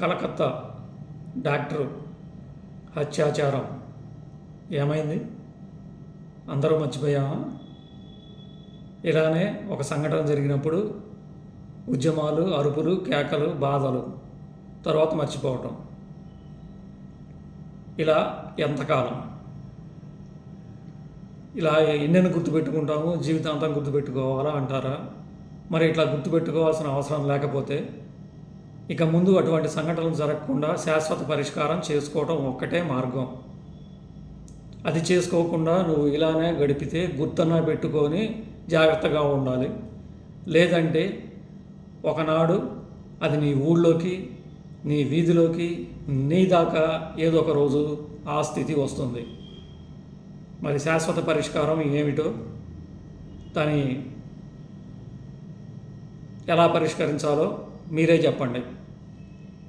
Calcutta doctor హత్యాచారం. ఏమైంది? అందరూ మర్చిపోయామా? ఇలానే ఒక సంఘటన జరిగినప్పుడు ఉద్యమాలు అరుపులు కేకలు బాధలు తర్వాత మర్చిపోవటం. ఇలా ఎంతకాలం? ఇలా ఎన్నెన్ని గుర్తుపెట్టుకుంటాము? జీవితాంతం గుర్తుపెట్టుకోవాలా అంటారా? మరి ఇట్లా గుర్తుపెట్టుకోవాల్సిన అవసరం లేకపోతే ఇక ముందు అటువంటి సంఘటనలు జరగకుండా శాశ్వత పరిష్కారం చేసుకోవటం ఒక్కటే మార్గం. అది చేసుకోకుండా నువ్వు ఇలానే గడిపితే గుర్తన పెట్టుకొని జాగ్రత్తగా ఉండాలి. లేదంటే ఒకనాడు అది నీ ఊళ్ళోకి నీ వీధిలోకి నీ దాకా ఏదో ఒక రోజు ఆ స్థితి వస్తుంది. మరి శాశ్వత పరిష్కారం ఏమిటో దాన్ని ఎలా పరిష్కరించాలో మీరే చెప్పండి.